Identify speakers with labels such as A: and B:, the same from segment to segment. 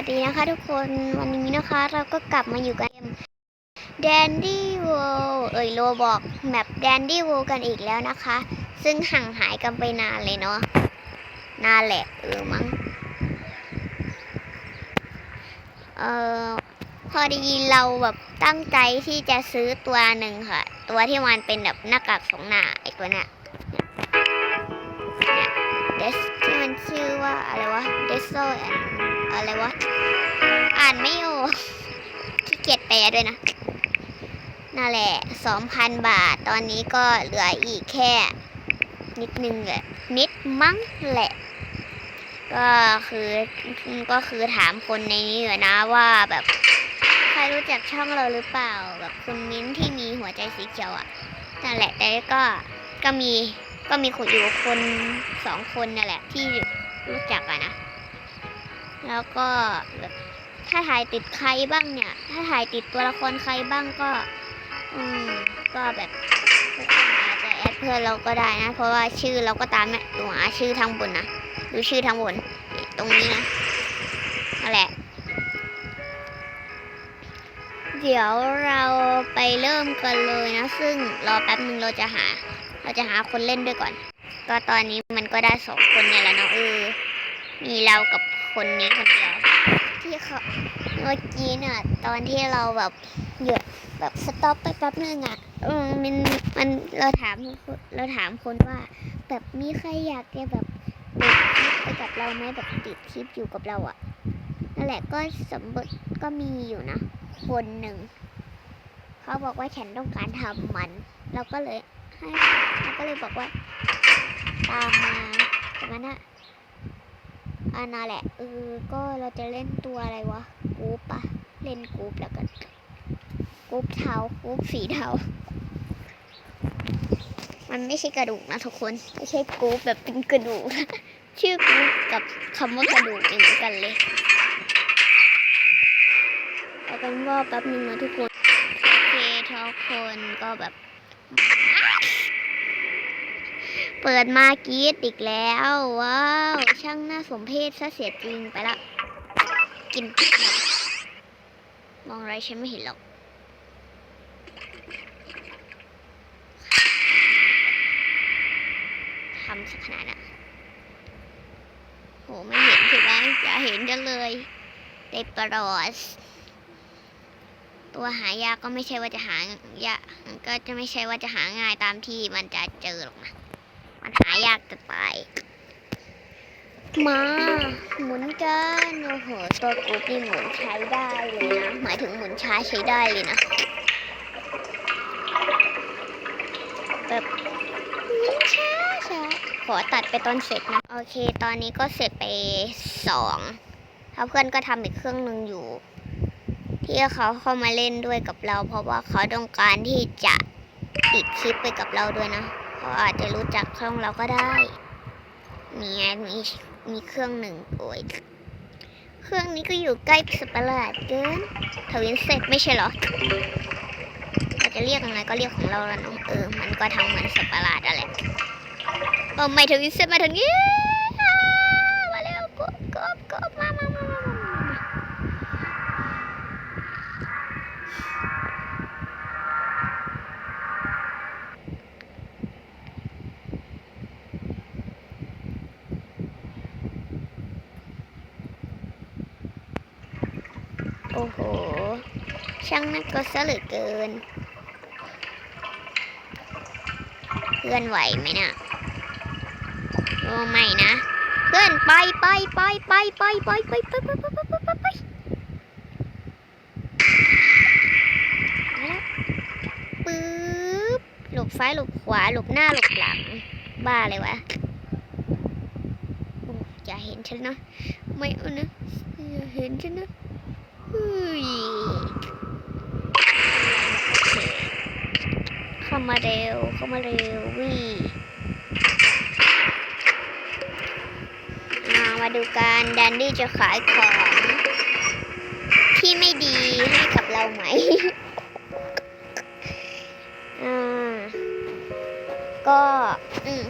A: วัสดีนะคะทุกคนวันนี้นะคะเราก็กลับมาอยู่กันเกม Dandy World เอ่ยโลบอกแมป Dandy World กันอีกแล้วนะคะ ซึ่งห่างหายกันไปนานเลยเนาะนานแหละเออมั้งเออพอดีเราแบบตั้งใจที่จะซื้อตัวหนึ่งค่ะ ตัวที่มันเป็นแบบหน้ากากสองหน้าไอ้ตัวเนี้ยเนี่ยเดสที่มันชื่อว่าอะไรวะเดสโซแอน อ่านไม่ออกขี้เกียจแปลด้วยนะ นั่นแหละสองพันบาท ตอนนี้ก็เหลืออีกแค่ นิดนึงแหละ นิดมั้งแหละ ก็คือก็คือถามคนในนี้อยู่นะว่าแบบใครรู้จักช่องเราหรือเปล่า แบบคุณมิ้นท์ที่มีหัวใจสีเขียวอะ่ะนั่นแหละ แต่ก็ก็มีก็มีคนอยู่คนสองคนนั่นแหละที่รู้จักอะนะ แล้วก็ถ้าถ่ายติดใครบ้างเนี่ย ถ้าถ่ายติดตัวละครใครบ้างก็ อืม ก็แบบทุกคนอาจจะแอดเพื่อนเราก็ได้นะ เพราะว่าชื่อเราก็ตามเนี่ดูหาชื่อทางบนนะ ดูชื่อทางบน ตรงนี้นะนั่นแหละ เดี๋ยวเราไปเริ่มกันเลยนะ ซึ่งรอแป๊บนึงเราจะหา เราจะหาคนเล่นด้วยก่อน ก็ตอนนี้มันก็ได้สองคนเนี่ยแหละเนาะเออมีเรากับ คนนี้คนเดียว ที่เขาเมื่อกี้น่ะ ตอนที่เราแบบหยุดแบบสต็อปไปแป๊บนึงอะเออมันมันเราถามเราถามคนว่า แบบมีใครอยากจะแบบติดคลิปไปกับเราไหมแบบติดคลิปอยู่กับเราอะนั่นแหละก็สมบูรณ์ก็มีอยู่นะคนหนึ่งเขาบอกว่าฉันต้องการทำมัน เราก็เลยให้เราก็เลยบอกว่า ตามมาแต่มันอะ อันนั่นแหละ เออ ก็เราจะเล่นตัวอะไรวะกรุ๊ปอะเล่นกรุ๊ปแล้วกันกรุ๊ปเทากรุ๊ปสีเทามันไม่ใช่กระดูกนะทุกคน ไม่ใช่กรุ๊ปแบบเป็นกระดูก ชื่อกูปกับคำว่ากระดูกเหมือนกันเลยเอาเป็นว่าแป๊บนึงนะทุกคนโอเคทุกคนก็แบบ เปิดมากรีดอีกแล้ว ว้าว ช่างน่าสมเพชซะเสียจริงไปละ กินมองอะไรฉันไม่เห็นหรอกทำสักขนาดน่ะโหไม่เห็นถูกไหมอย่าเห็นกันเลยเดปรอสตัวหายากก็ไม่ใช่ว่าจะหายากก็จะไม่ใช่ว่าจะหาง่ายตามที่มันจะเจอหรอกนะ มันหายากจะตายมาหมุนกันโอ้โหตัวกรุ๊ปนี่หมุนใช้ได้เลยนะ หมายถึงหมุนช้าใช้ได้เลยนะแบบหมุนช้าช้าขอตัดไปตอนเสร็จนะ โอเค ตอนนี้ก็เสร็จไปสองถ้าเพื่อนก็ทำอีกเครื่องหนึ่งอยู่ ที่เขาเข้ามาเล่นด้วยกับเรา เพราะว่าเขาต้องการที่จะติดคลิปไปกับเราด้วยนะ เขาอาจจะรู้จักช่องเราก็ได้มีไงมีมีเครื่องหนึ่งโอ้ยเครื่องนี้ก็อยู่ใกล้สตว์ประหลาดเกินทวินเซ็ตไม่ใช่เหรอเราจะเรียกอะไรก็เรียกของเราล้วเนาะเออ มันก็ทำเหมือนสตว์ประหลาดอะไรโอ้ไม่ทวินเซ็ตมาทางนี้มาเร็วกบกบกบมามามามามามาโอ้โห ช่างน่ากลัวซะเหลือเกิน เพื่อนไหวไหมน่ะโอ้ไม่นะ เพื่อนไปไปไปไปไปไปไปไปไปไปไปไปไปแล้วปึ๊บหลบซ้ายหลบขวาหลบหน้าหลบหลัง บ้าเลยวะอย่าเห็นฉันนะ ไม่เอานะอย่าเห็นฉันนะ เฮ้ยเข้ามาเร็ว เข้ามาเร็ววิอ่ามาดูกันแดนดี้จะขายของที่ไม่ดีให้กับเราไหมอ่าก็อืม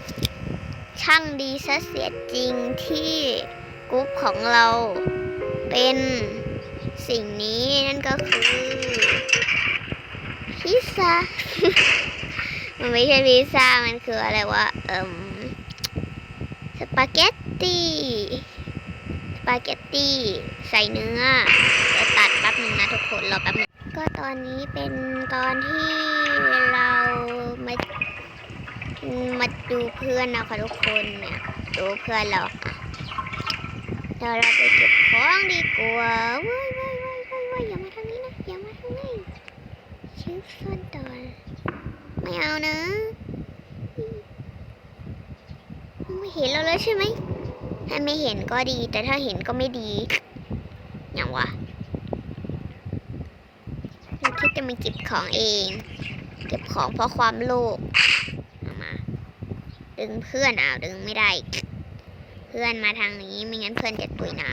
A: ช่างดีซะเสียจริงที่กรุ๊ปของเราเป็น สิ่งนี้นั่นก็คือพิซซ่า มันไม่ใช่พิซซ่า มันคืออะไรวะ เอ่มสปาเกตตี้ สปาเกตตี้ ใส่เนื้อเดี๋ยวตัดแป๊บหนึ่งนะทุกคน รอแป๊บหนึง ก็ตอนนี้เป็นตอนที่เรามามาดูเพื่อนนะคะทุกคนเนี่ย ดูเพื่อนเราเดี๋ยวเราไปเก็บของดีกว่าว้า ยว้าอย่ามาทางนี้นะอย่ามาทางนี้ชื่อซ่อนตอนไม่เอานะไม่เห็นเราเลยใช่ไหมถ้าไม่เห็นก็ดี แต่ถ้าเห็นก็ไม่ดีอย่างวะเราคิดจะมาเก็บของเอง เก็บของเพราะความโลภเอามาดึงเพื่อนเอาดึงไม่ได้ เพื่อนมาทางนี้ไม่งั้นเพื่อนจะตุยนะ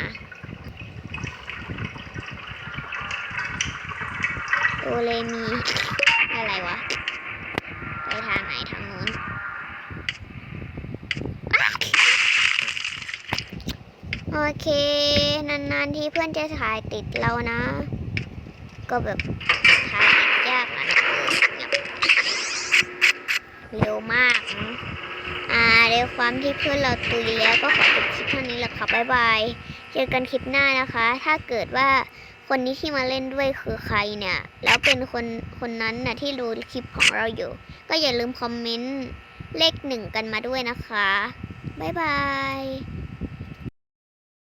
A: โอเลมีอะไรวะ ไปทางไหนทางนู้นโอเค นานๆที่เพื่อนจะถ่ายติดเรานะ ก็แบบถ่ายติดยากนะเร็วมากนะอ่าเร็วความที่เพื่อนเราตุยแล้วก็ขอจบคลิปเท่านี้แหละค่ะบ๊ายบาย เจอกันคลิปหน้านะคะ ถ้าเกิดว่า คนนี้ที่มาเล่นด้วยคือใครเนี่ย แล้วเป็นคนคนนั้นน่ะที่ดูคลิปของเราอยู่ ก็อย่าลืมคอมเมนต์เลขหนึ่งกันมาด้วยนะคะ บ๊ายบาย